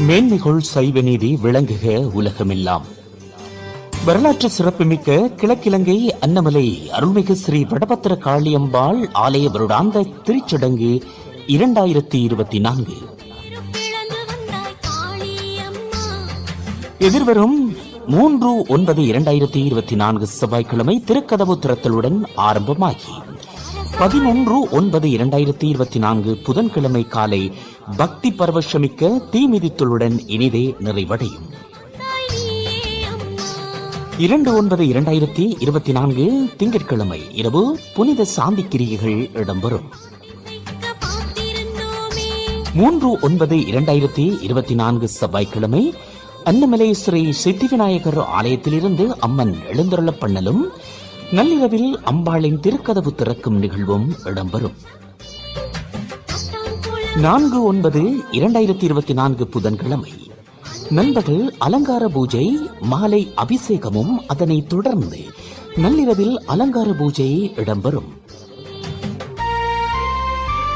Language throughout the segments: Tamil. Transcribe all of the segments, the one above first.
மேன்மைகள் சைவ நீதி விளங்குக உலகமெல்லாம். வரலாற்று சிறப்புமிக்க கிழக்கிழங்கை அன்னமலை அருள்மிகு ஸ்ரீ வடபத்திர காளியம்பாள் ஆலய வருடாந்த திருச்சடங்கு இரண்டாயிரத்தி இருபத்தி நான்கு எதிர்வரும் மூன்று ஒன்பது இரண்டாயிரத்தி இருபத்தி நான்கு செவ்வாய்க்கிழமை திருக்கதவு திறத்தலுடன் ஆரம்பமாகி. பதினொன்று ஒன்பது இரண்டாயிரத்தி இருபத்தி நான்கு புதன்கிழமை காலை பக்தி பரவசமிக்க தீமிதித்தலுடன் இனிதே நிறைவடையும். இரண்டு ஒன்பது இரண்டாயிரத்தி இருபத்தி நான்கு திங்கட்கிழமை இரவு புனித சாந்தி கிரியைகள் இடம்பெறும். மூன்று ஒன்பது இரண்டாயிரத்தி இருபத்தி நான்கு செவ்வாய்க்கிழமை அன்னமலை ஸ்ரீ சித்திவிநாயகர் ஆலயத்திலிருந்து அம்மன் எழுந்தருள பண்ணலும் நள்ளிரவில் அம்பாளின் திருக்கதவு திறக்கும் நிகழ்வும் இடம்பெறும். நான்கு ஒன்பது இரண்டாயிரத்தி இருபத்தி நான்கு புதன்கிழமை. நண்பகல் அலங்கார பூஜை மாலை அபிஷேகமும் அதனைத் தொடர்ந்து நள்ளிரவில் அலங்கார பூஜை இடம்பெறும்.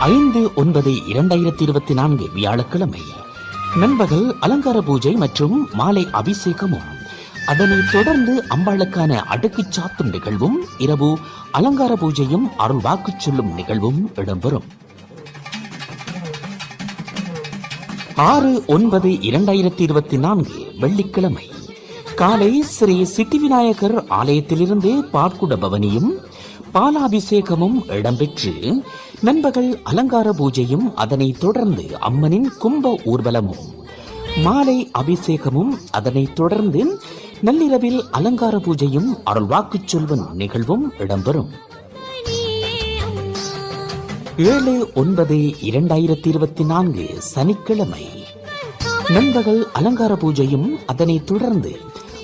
ஐந்து ஒன்பது இரண்டாயிரத்தி இருபத்தி நான்கு வியாழக்கிழமை. நண்பகல் அலங்கார பூஜை மற்றும் மாலை அபிஷேகமும் அதனைத் தொடர்ந்து அம்பாளுக்கான அடுக்கு சாத்தும் நிகழ்வும் இரவு அலங்கார பூஜையும் அருள் வாக்குச் சொல்லும் நிகழ்வும் இடம்பெறும். ஆறு ஒன்பது இரண்டாயிரத்தி இருபத்தி நான்கு வெள்ளிக்கிழமை. காலை ஸ்ரீ சித்திவிநாயகர் ஆலயத்திலிருந்து பாற்குட பவனியும் பாலாபிஷேகமும் இடம்பெற்று நண்பகல் அலங்கார பூஜையும் அதனைத் தொடர்ந்து அம்மனின் கும்ப ஊர்வலமும் மாலை அபிஷேகமும் அதனைத் தொடர்ந்து நள்ளிரவில் அலங்கார பூஜையும் அருள் வாக்கு சொல்வன் நிகழ்வும் இடம்பெறும். ஏழு ஒன்பது இரண்டாயிரத்தி இருபத்தி நான்கு சனிக்கிழமை. நண்பகல் அலங்கார பூஜையும் அதனைத் தொடர்ந்து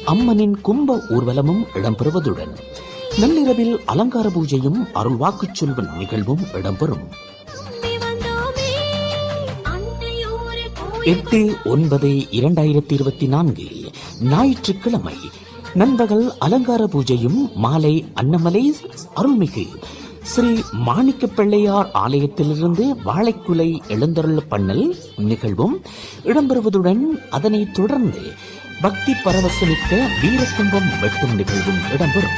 அம்மனின் கும்ப ஊர்வலமும் இடம்பெறுவதுடன் நள்ளிரவில் அலங்கார பூஜையும் அருள் வாக்குச் சொல்வன் நிகழ்வும் இடம்பெறும். எட்டு ஒன்பது இரண்டாயிரத்தி இருபத்தி நான்கு ஞாயிற்றுக்கிழமை. நண்பகல் அலங்கார பூஜையும் மாலை அன்னமலை அருள்மிகு. ஸ்ரீ மாணிக்க பிள்ளையார் ஆலயத்திலிருந்து வாழைக்குலை எழுந்தருள் பண்ணல் நிகழ்வும் இடம்பெறுவதுடன் அதனைத் தொடர்ந்து பக்தி பரவசமிக்க வீரக்கும்பம் வெட்டும் நிகழ்வும் இடம்பெறும்.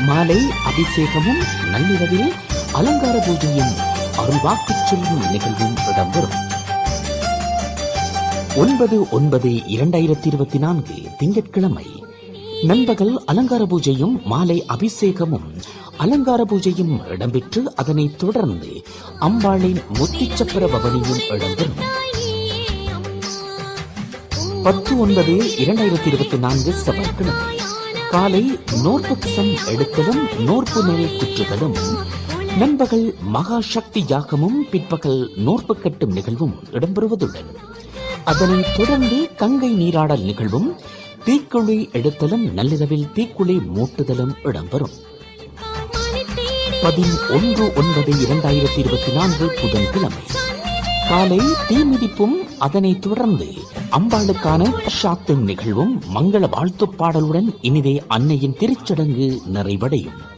மாலை அபிஷேகமும் நள்ளிரவில் அலங்கார பூஜையும் அருள்வாக்குச் சொல்லும் நிகழ்வும் இடம்பெறும். ஒன்பது ஒன்பது இரண்டாயிரத்தி இருபத்தி நான்கு திங்கட்கிழமை. நண்பகல் அலங்கார பூஜையும் மாலை அபிஷேகமும் அலங்கார பூஜையும் இடம்பெற்று அதனைத் தொடர்ந்து அம்பாளின் முத்திச்சப்பர பவனியும் இடம்பெறும். பத்து ஒன்பது இரண்டாயிரத்தி இருபத்தி நான்கு செவ்வாய்க்கிழமை. காலை நோற்பு கசம் எடுத்தலும் நோர்ப்பு நிலை குற்றுதலும் நண்பகல் மகா சக்தி யாகமும் பிற்பகல் நோர்ப்பு கட்டும் நிகழ்வும் இடம்பெறுவதுடன் அதனைத் தொடர்ந்து கங்கை நீராடல் நிகழ்வும் தீக்குழி எடுத்தலும் நள்ளிரவில் தீக்குழி மூட்டுதலும் இடம்பெறும். மணி பதினொன்று ஒன்பது இரண்டாயிரத்தி இருபத்தி நான்கு புதன்கிழமை. காலை தீமிதிப்பும் அதனைத் தொடர்ந்து அம்பாளுக்கான சாத்தும் நிகழ்வும் மங்கள வாழ்த்துப் பாடலுடன் இனிதே அன்னையின் திருச்சடங்கு நிறைவடையும்.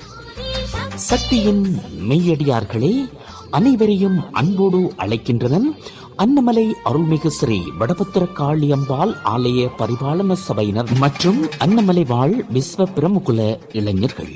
சக்தியின் மெய்யடியார்களே அனைவரையும் அன்போடு அழைக்கின்றனர் அன்னமலை அருள்மிகு ஸ்ரீ வடபத்திர காளியம்பாள் ஆலய பரிபாலன சபையினர் மற்றும் அன்னமலை வாழ் விஸ்வ பிரமுகுல இளைஞர்கள்.